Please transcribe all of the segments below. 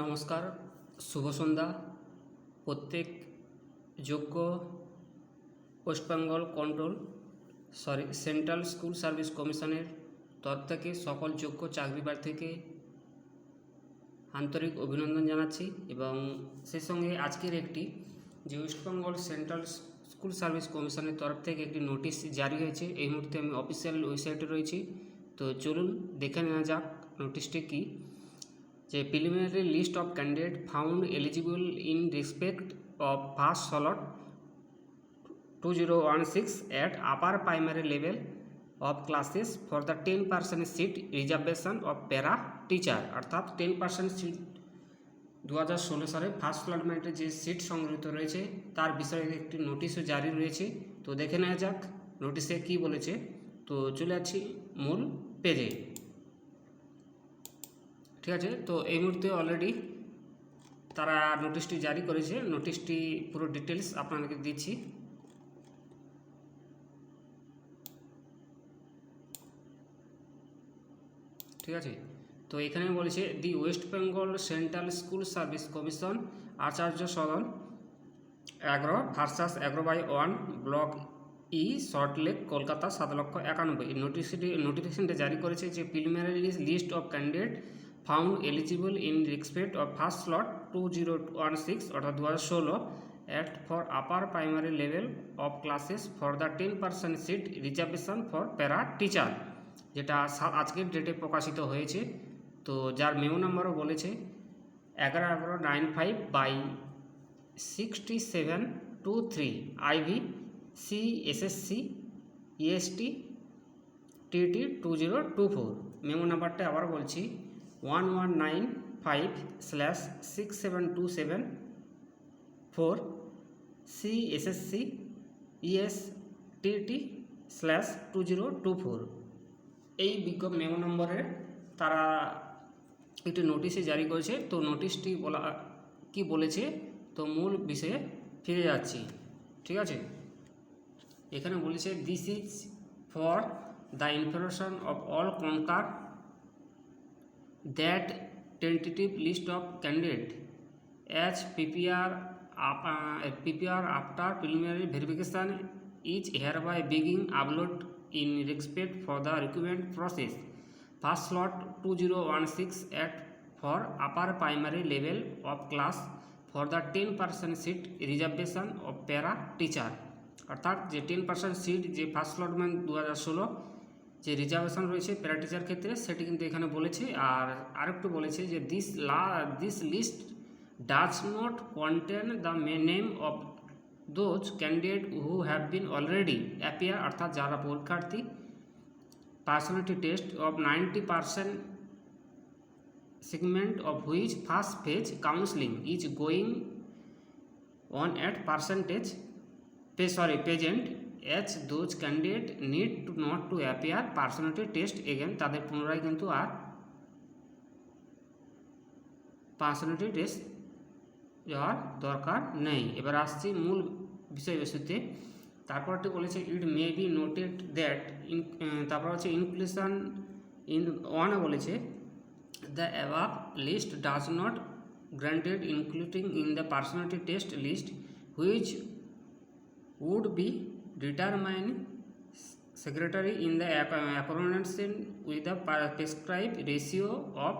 নমস্কার, শুভ সন্ধ্যা। প্রত্যেক যোগ্য West Bengal control, sorry, central school service কমিশনের তরফ থেকে সকল যোগ্য চাকরি প্রার্থীকে আন্তরিক অভিনন্দন জানাচ্ছি এবং সেই সঙ্গে আজকের একটি যে West Bengal central school service কমিশনের তরফ থেকে একটি নোটিশ জারি হয়েছে, এই মুহূর্তে আমি অফিসিয়াল ওয়েবসাইটে রয়েছি। তো চলুন দেখে নেওয়া যাক নোটিশটি কী। যে preliminary list of candidate found eligible in respect of first slot two zero one six at upper primary level of classes for the ten percent seat reservation of para teacher অর্থাৎ টেন পার্সেন্ট সিট দু হাজার ষোলো সালে first অ্যালটমেন্টের যে seat সংগৃহীত রয়েছে, তার বিষয়ে একটি নোটিশও জারি রয়েছে। তো দেখে নেওয়া যাক নোটিশে কী বলেছে। তো চলে আসছি মূল পেজে ঠিক আছে? তো এই মুহূর্তে অলরেডি তারা নোটিশটি জারি করেছে। নোটিশটি পুরো ডিটেলস আপনাদেরকে দিচ্ছি। ঠিক আছে? তো এখানে বলেছে, the West Bengal central school service commission Acharya Sadan agro versus এগারো by one block E Salt Lake Kolkata, সাত লক্ষ একানব্বই। নোটিশটি নোটিফিকেশনটা জারি করেছে যে preliminary list of candidate found eligible in respect of first slot two zero one six অর্থাৎ দু হাজার ষোলো at for upper primary level of classes for the ten percent seat reservation for para teacher যেটা আজকের ডেটে প্রকাশিত হয়েছে। তো যার মেমো নাম্বারও বলেছে, এগারো এগারো nine five by sixty seven two three ivy C SSC EST TT two zero two four memo নাম্বারটা আবার বলছি one one nine five slash six seven two seven four C SSC ES TT slash two zero two four এই বিজ্ঞপ memo নম্বরে তারা একটি নোটিশে জারি করেছে। তো নোটিশটি বলা, কি বলেছে? তো মূল বিষয়ে ফিরে যাচ্ছি। ঠিক আছে? এখানে বলেছে this is for the information of all concern that tentative list of candidate as PPR up, uh, PPR after preliminary verification is hereby being upload in respect for the recruitment process. First slot 2016 at for upper primary level of class for the 10% seat reservation of para teacher অর্থাৎ যে ten percent seat যে first allotment দু হাজার ষোলো যে reservation রয়েছে para teacher ক্ষেত্রে, সেটি কিন্তু এখানে বলেছে। আর আরেকটু বলেছে যে দিস লা this list does not contain the may name of those candidate who have been already appear অর্থাৎ যারা পরীক্ষার্থী। Personality test of ninety percent segment of which first phase counseling is going on at percentage sorry, present as those candidate need to not to appear personality test again তাদের পুনরায় কিন্তু আর personality test যাওয়ার দরকার নেই এবার আসছি মূল বিষয়বস্তুতে তারপরটি বলেছে it may be noted that তারপর হচ্ছে ইনক্লুশন ইন ওয়ানে বলেছে The above list does not granted including in the personality test list which would be determined secretary in the ac- accordance with the prescribed ratio of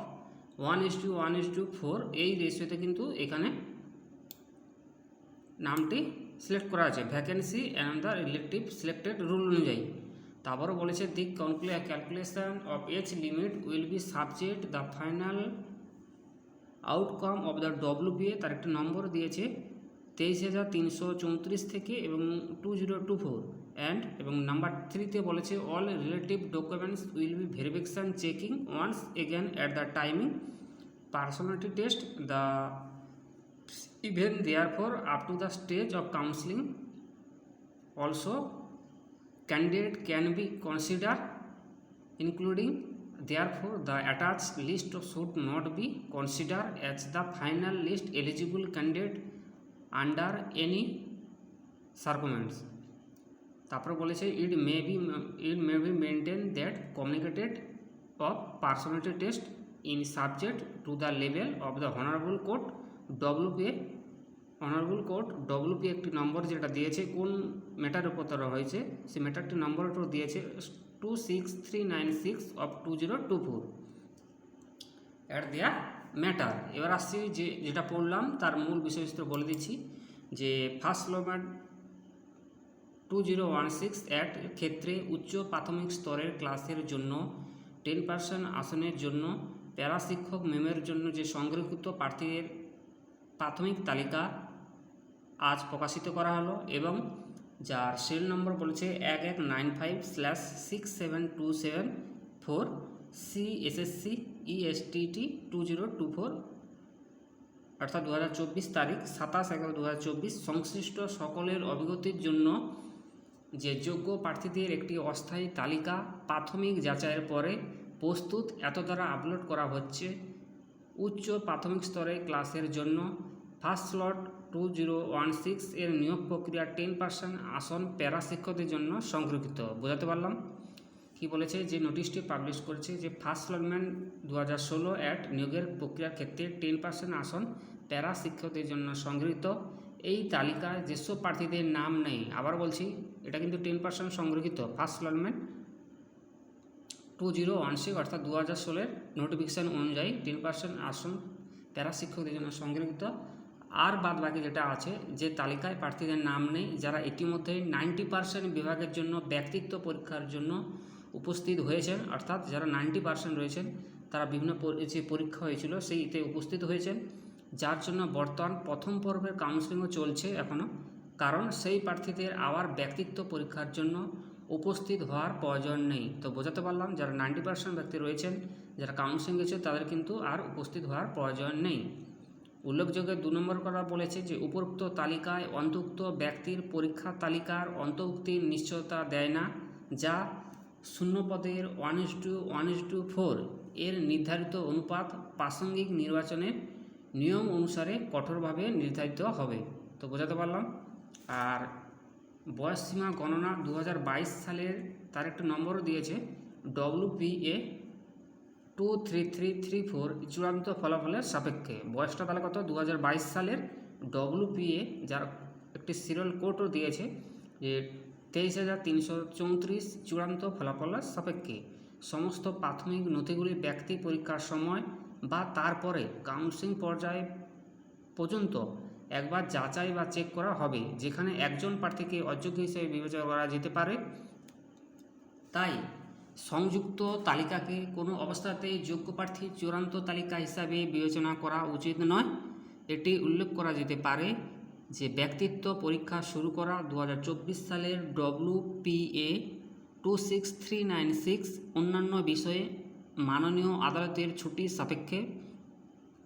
1 is to 1 is to 4 এই রেশিওতে কিন্তু এখানে নামটি select করা আছে। Vacancy and the relative selected rule অনুযায়ী। তারপরও বলেছে the calculation of age limit will be subject the final outcome of the WBA তার একটা নম্বর দিয়েছে। তেইশ হাজার তিনশো চৌত্রিশ থেকে এবং two zero two four and এবং নাম্বার থ্রিতে বলেছে all relative documents will be verification checking once again at the timing personality test the even therefore up to the stage of counseling also candidate can be considered including therefore the attached list should not be considered as the final list eligible candidate under any circumstance. তারপর বলেছে it may be it may be maintain that communicated of personality test in subject to the level of the honourable court WP honourable court WP একটি নম্বর যেটা দিয়েছে, কোন matter উপর তারা হয়েছে, সেই ম্যাটারটি নম্বর নম্বরটাও দিয়েছে two six three nine six of two zero two four at their matter এবার আসছি যে যেটা পড়লাম, তার মূল বিষয়বস্তু বলে দিচ্ছি যে first লোম্যাট two zero one six at ক্ষেত্রে উচ্চ প্রাথমিক স্তরের ক্লাসের জন্য টেন পার্সেন্ট আসনের জন্য প্যারা শিক্ষক মেমের জন্য যে সংরক্ষিত প্রার্থীদের প্রাথমিক তালিকা আজ প্রকাশিত করা হলো এবং যার সেল নম্বর বলেছে এক এক nine five slash six seven two seven four C SSC ESTT two zero two four অর্থাৎ দু হাজার চব্বিশ তারিখ, সাতাশ এগারো দু সংশ্লিষ্ট সকলের অবগতির জন্য যে যোগ্য প্রার্থীদের একটি অস্থায়ী তালিকা প্রাথমিক যাচাইয়ের পরে প্রস্তুত এত দ্বারা আপলোড করা হচ্ছে। উচ্চ প্রাথমিক স্তরে ক্লাসের জন্য first slot two zero one six এর নিয়োগ প্রক্রিয়া টেন পার্সেন্ট আসন প্যারা শিক্ষকদের জন্য সংরক্ষিত। বোঝাতে পারলাম? কি বলেছে? যে নোটিশটি পাবলিশ করেছে যে ফার্স্ট লটমেন্ট দু হাজার ষোলো অ্যাট নিয়োগের প্রক্রিয়ার ক্ষেত্রে টেন পার্সেন্ট আসন প্যারা শিক্ষকদের জন্য সংগৃহীত। এই তালিকায় যেসব প্রার্থীদের নাম নেই, আবার বলছি, এটা কিন্তু টেন পার্সেন্ট সংরক্ষিত first allotment two zero one six অর্থাৎ দু হাজার ষোলোর নোটিফিকেশান অনুযায়ী টেন পার্সেন্ট আসন প্যারা শিক্ষকদের জন্য সংরক্ষিত আর বাদ বাকি যেটা আছে, যে তালিকায় প্রার্থীদের নাম নেই, যারা ইতিমধ্যেই নাইনটি পার্সেন্ট বিভাগের জন্য ব্যক্তিত্ব পরীক্ষার জন্য উপস্থিত হয়েছেন, অর্থাৎ যারা নাইনটি পার্সেন্ট রয়েছেন, তারা বিভিন্ন যে পরীক্ষা হয়েছিল সেইতে উপস্থিত হয়েছেন। যার জন্য বর্তমান প্রথম পর্বের কাউন্সিলিংও চলছে এখনও কারণ সেই প্রার্থীদের আবার ব্যক্তিত্ব পরীক্ষার জন্য উপস্থিত হওয়ার প্রয়োজন নেই। তো বোঝাতে পারলাম, যারা নাইনটি পার্সেন্ট ব্যক্তি রয়েছেন, যারা কাউন্সিলিং গেছে তাদের কিন্তু আর উপস্থিত হওয়ার প্রয়োজন নেই। উল্লেখযোগ্য দু নম্বর করা বলেছে যে, উপরোক্ত তালিকায় অন্তর্ভুক্ত ব্যক্তির পরীক্ষা তালিকার অন্তর্ভুক্তির নিশ্চয়তা দেয় না, যা শূন্য পদের one is to one is to four এর নির্ধারিত অনুপাত প্রাসঙ্গিক নির্বাচনের নিয়ম অনুসারে কঠোরভাবে নির্ধারিত হবে। তো বোঝাতে পারলাম? আর বয়স সীমা গণনা দু হাজার বাইশ সালের তার একটা নম্বরও দিয়েছে WPA two three three three four চূড়ান্ত ফলাফলের সাপেক্ষে। বয়সটা তাহলে কত? দু হাজার বাইশ সালের ডব্লিউপিএ যার একটি সিরিয়াল কোডও দিয়েছে যে তেইশ হাজার তিনশো চৌত্রিশ চূড়ান্ত ফলাফলের সাপেক্ষে সমস্ত প্রাথমিক নথিগুলি ব্যক্তি পরীক্ষার সময় বা তারপরে কাউন্সিলিং পর্যায়ে পর্যন্ত একবার যাচাই বা চেক করা হবে, যেখানে একজন প্রার্থীকে অযোগ্য হিসেবে বিবেচনা করা যেতে পারে। তাই সংযুক্ত তালিকাকে কোনো অবস্থাতেই যোগ্য প্রার্থী চূড়ান্ত তালিকা হিসাবে বিবেচনা করা উচিত নয়। এটি উল্লেখ করা যেতে পারে যে ব্যক্তিত্ব পরীক্ষা শুরু করা দু হাজার চব্বিশ সালের WPA two six three nine six অন্যান্য বিষয়ে মাননীয় আদালতের ছুটি সাপেক্ষে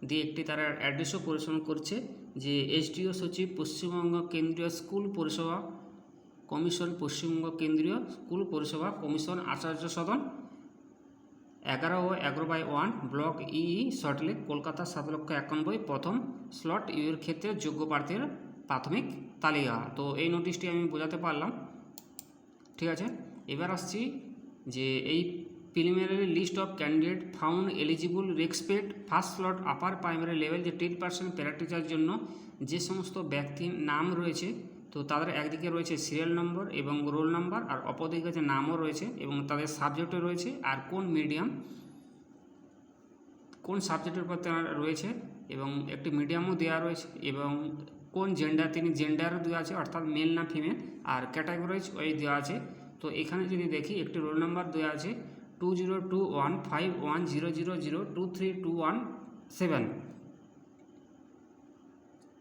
দিয়ে একটি তারা অ্যাড্রেসও পরিচালনা করছে যে এসডিও সচিব পশ্চিমবঙ্গ কেন্দ্রীয় স্কুল পরিষেবা কমিশন পশ্চিমবঙ্গ কেন্দ্রীয় স্কুল পরিষেবা কমিশন আচার্য সদন এগারো ও এগারো by one block E Salt Lake Kolkata সাত লক্ষ একানব্বই প্রথম স্লট ইউর ক্ষেত্রে যোগ্য প্রার্থীর প্রাথমিক তালিকা তো এই নোটিশটি আমি বোঝাতে পারলাম। ঠিক আছে? এবার আসছি যে এই preliminary list of candidate found eligible respect first slot upper primary level যে টেন পার্সেন্ট প্যারাটিচার জন্য যে সমস্ত ব্যক্তির নাম রয়েছে, তো তাদের একদিকে রয়েছে সিরিয়াল নম্বর এবং রোল নাম্বার আর অপরদিকে যে নামও রয়েছে এবং তাদের সাবজেক্টও রয়েছে আর কোন মিডিয়াম কোন সাবজেক্টের উপর তার রয়েছে এবং একটি মিডিয়ামও দেওয়া রয়েছে এবং কোন জেন্ডার তিনি জেন্ডারও দেওয়া আছে, অর্থাৎ মেল না ফিমেল আর ক্যাটাগরিজ ওই দেওয়া আছে। তো এখানে যদি দেখি, একটি রোল নাম্বার দেওয়া আছে two zero two one five one zero zero zero two three two one seven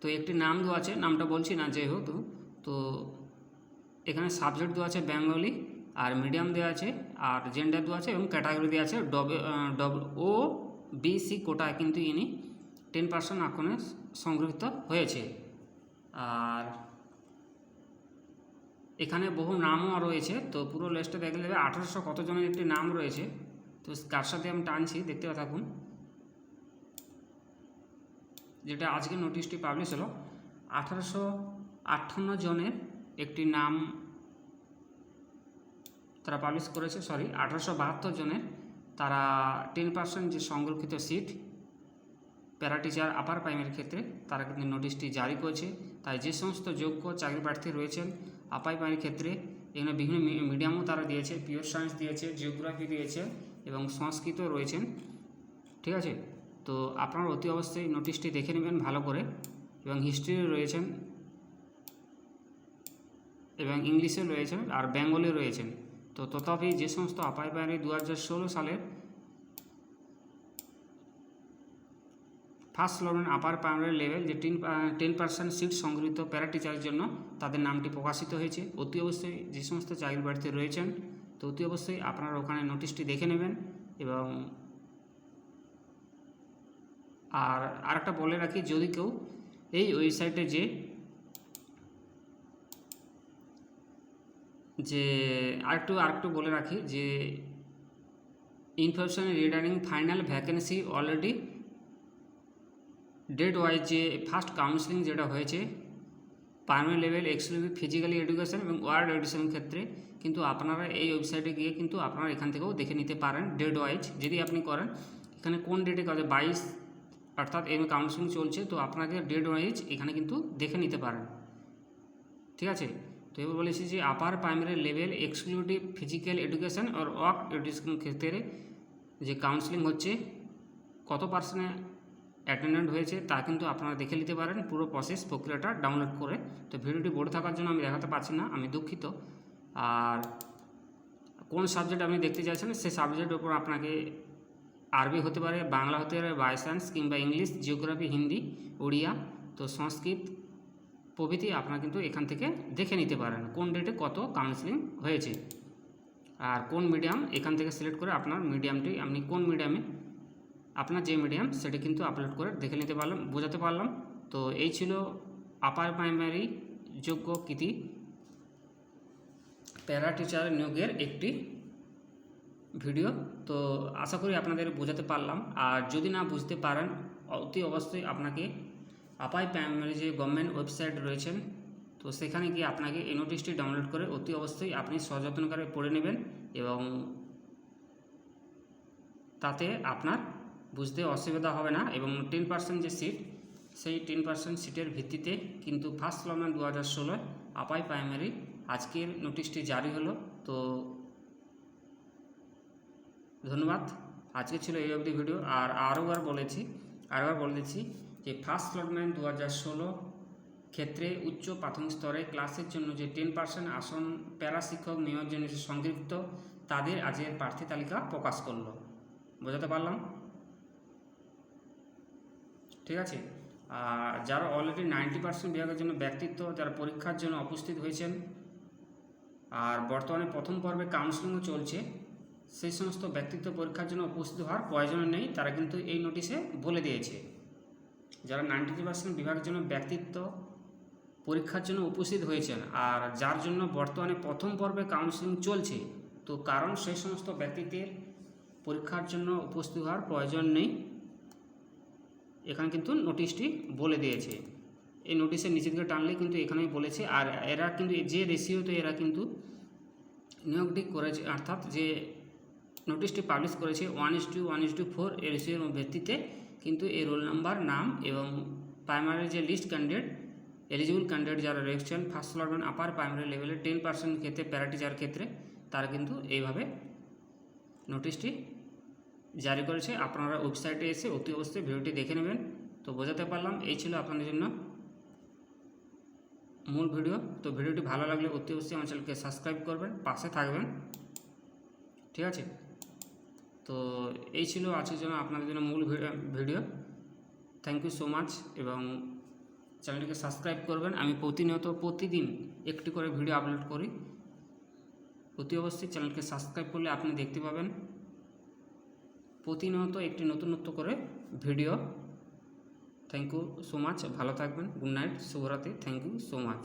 তো একটি নাম দেওয়া আছে, নামটা বলছি না যেহেতু তো এখানে সাবজেক্ট দেওয়া আছে বেঙ্গলি আর মিডিয়াম দেওয়া আছে, আর জেন্ডার দেওয়া আছে, এবং ক্যাটাগরি দেওয়া আছে ডবে ও বিসি কোটায়। কিন্তু ইনি টেন পার্সেন্ট আসনে সংগৃহীত হয়েছে। আর এখানে বহু নামও রয়েছে, তো পুরো লিস্টে দেখলে দেবে আঠারোশো কতজনের একটি নাম রয়েছে, তো কার সাথে আমি টানছি দেখতে থাকুন। যেটা আজকে নোটিশটি পাবলিশ হলো, আঠারোশো আটান্ন জনের একটি নাম তারা পাবলিশ করেছে সরি আঠারোশো বাহাত্তর জনের তারা টেন পার্সেন্ট যে সংরক্ষিত সিট প্যারা টিচার আপার প্রাইমারির ক্ষেত্রে তারা কিন্তু নোটিশটি জারি করেছে। তাই যে সমস্ত যোগ্য চাকরি প্রার্থী রয়েছেন আপার প্রাইমারির ক্ষেত্রে এখানে বিভিন্ন মিডিয়ামও তারা দিয়েছে পিওর সায়েন্স দিয়েছে জিওগ্রাফি দিয়েছে এবং সংস্কৃত রয়েছেন। ঠিক আছে? তো আপনারা অতি অবশ্যই নোটিশটি দেখে নেবেন ভালো করে এবং হিস্ট্রি রয়েছেন এবং ইংলিশে রয়েছেন আর বেঙ্গলে রয়েছেন। তো তথাপি যে সমস্ত আপাই প্রাইমারি দু সালের ফার্স্ট লর্ন আপার প্রাইমারি লেভেল যে টেন টেন পার্সেন্ট সিট সংগৃহীত প্যারা টিচারের জন্য তাদের নামটি প্রকাশিত হয়েছে। অতি অবশ্যই যে সমস্ত চাকরি প্রার্থী রয়েছেন, তো অতি অবশ্যই আপনারা ওখানে নোটিশটি দেখে নেবেন এবং আর আরেকটা বলে রাখি, যদি কেউ এই ওয়েবসাইটে যে যে আরেকটু আরেকটু বলে রাখি যে, information regarding final vacancy already date wise যে ফার্স্ট কাউন্সিলিং যেটা হয়েছে primary level exclusive physically education এবং ওয়ার্ড এডুকেশন ক্ষেত্রে কিন্তু আপনারা এই ওয়েবসাইটে গিয়ে কিন্তু আপনারা এখান থেকেও দেখে নিতে পারেন ডেট ওয়াইজ যদি আপনি করেন, এখানে কোন ডেটে কাজে বাইশ অর্থাৎ এই কাউন্সিলিং চলছে, তো আপনাকে ডেট ওয়াইজ এখানে কিন্তু দেখে নিতে পারেন। ঠিক আছে? তো এবার বলেছি যে upper primary level exclusive physical education আর ওয়ার্ক এডুকেশন ক্ষেত্রে যে কাউন্সিলিং হচ্ছে, কত পার্সেন্টে অ্যাটেন্ডেন্ট হয়েছে, তা কিন্তু আপনারা দেখে নিতে পারেন। পুরো প্রসেস প্রক্রিয়াটা ডাউনলোড করে। তো ভিডিওটি বড় থাকার জন্য আমি দেখাতে পারছি না, আমি দুঃখিত। আর কোন সাবজেক্ট আপনি দেখতে চাইছেন, সেই সাবজেক্টের উপর আপনাকে আরবি হতে পারে, বাংলা হতে পারে বাই সায়েন্স কিংবা ইংলিশ জিওগ্রাফি হিন্দি ওড়িয়া, তো সংস্কৃত প্রভৃতি আপনারা কিন্তু এখান থেকে দেখে নিতে পারেন, কোন ডেটে কত কাউন্সিলিং হয়েছে। আর কোন মিডিয়াম এখান থেকে সিলেক্ট করে আপনার মিডিয়ামটি আপনি কোন মিডিয়ামে আপনার যে মিডিয়াম সেটি কিন্তু আপলোড করে দেখে নিতে পারলাম, বোঝাতে পারলাম। তো এই ছিল আপার প্রাইমারি যোগ্য কৃতি। প্যারা টিচার নিয়োগের একটি ভিডিও তো আশা করি আপনাদের বোঝাতে পারলাম। আর যদি না বুঝতে পারেন, অতি অবশ্যই আপনাকে আপাই প্রাইমারি যে গভর্নমেন্ট ওয়েবসাইট রয়েছেন, তো সেখানে গিয়ে আপনাকে এই নোটিশটি ডাউনলোড করে অতি অবশ্যই আপনি সযত্নকারে পড়ে নেবেন এবং তাতে আপনার বুঝতে অসুবিধা হবে না এবং টেন পার্সেন্ট যে সিট সেই টেন পার্সেন্ট সিটের ভিত্তিতে কিন্তু ফার্স্ট লম্যান দু হাজার ষোলোয় আপাই প্রাইমারি আজকের নোটিশটি জারি হলো। তো ধন্যবাদ। আজকে ছিল এই অবধি ভিডিও আর আরোবার বলেছি আরেকবার বলে দিচ্ছি যে ফার্স্ট লটম্যান দু হাজার ষোলো ক্ষেত্রে উচ্চ প্রাথমিক স্তরে ক্লাসের জন্য যে টেন পার্সেন্ট আসন প্যারা শিক্ষক নিয়োগের জন্য সংযুক্ত তাদের আজকের প্রার্থী তালিকা প্রকাশ করল। বোঝাতে পারলাম? ঠিক আছে? আর যারা অলরেডি নাইনটি পার্সেন্ট বিভাগের জন্য ব্যক্তিত্ব, যারা পরীক্ষার জন্য উপস্থিত হয়েছেন, আর বর্তমানে প্রথম পর্বে কাউন্সিলিংও চলছে, সেই সমস্ত ব্যক্তিত্ব পরীক্ষার জন্য উপস্থিত হওয়ার প্রয়োজন নেই, তারা কিন্তু এই নোটিশে বলে দিয়েছে। যারা নাইনটি পার্সেন্ট বিভাগের জন্য ব্যক্তিত্ব পরীক্ষার জন্য উপস্থিত হয়েছেন, আর যার জন্য বর্তমানে প্রথম পর্বে কাউন্সিলিং চলছে, তো কারণ সেই সমস্ত ব্যক্তিত্বের পরীক্ষার জন্য উপস্থিত হওয়ার প্রয়োজন নেই। এখানে কিন্তু নোটিশটি বলে দিয়েছে। এই নোটিশের নিচের দিকে টানলে কিন্তু এখানেই বলেছে। আর এরা কিন্তু যে রেশিওতে এরা কিন্তু নিয়োগটি করেছে, অর্থাৎ যে নোটিশটি পাবলিশ করেছে one is to one is to four এর রেশিওর ভিত্তিতে কিন্তু এই রোল নাম্বার নাম এবং প্রাইমারি যে লিস্ট ক্যান্ডিডেট এলিজিবল ক্যান্ডিডেট যারা রয়েছেন ফার্স্ট লটম্যান আপার প্রাইমারি লেভেলে টেন পার্সেন্ট ক্ষেত্রে প্যারাটি যার ক্ষেত্রে, তারা কিন্তু এইভাবে নোটিশটি জারি করেছে, আপনারা ওয়েবসাইটে এসে অতি অবশ্যই ভিডিওটি দেখে নেবেন। তো বোঝাতে পারলাম, এই ছিল আপনাদের জন্য মূল ভিডিও। তো ভিডিওটি ভালো লাগলে অতি অবশ্যই আমার চ্যানেলকে সাবস্ক্রাইব করবেন, পাশে থাকবেন। ঠিক আছে? তো এই ছিল আজকের জন্য আপনাদের জন্য মূল video thank you so much এবং চ্যানেলটিকে সাবস্ক্রাইব করবেন। আমি প্রতিনিয়ত, প্রতিদিন একটি করে ভিডিও আপলোড করি। অতি অবশ্যই চ্যানেলকে সাবস্ক্রাইব করলে আপনি দেখতে পাবেন। প্রতিনিয়ত একটি নতুনত্ব করে video. Thank you so much ভালো থাকবেন। গুড নাইট শুভরাত্রি। Thank you so much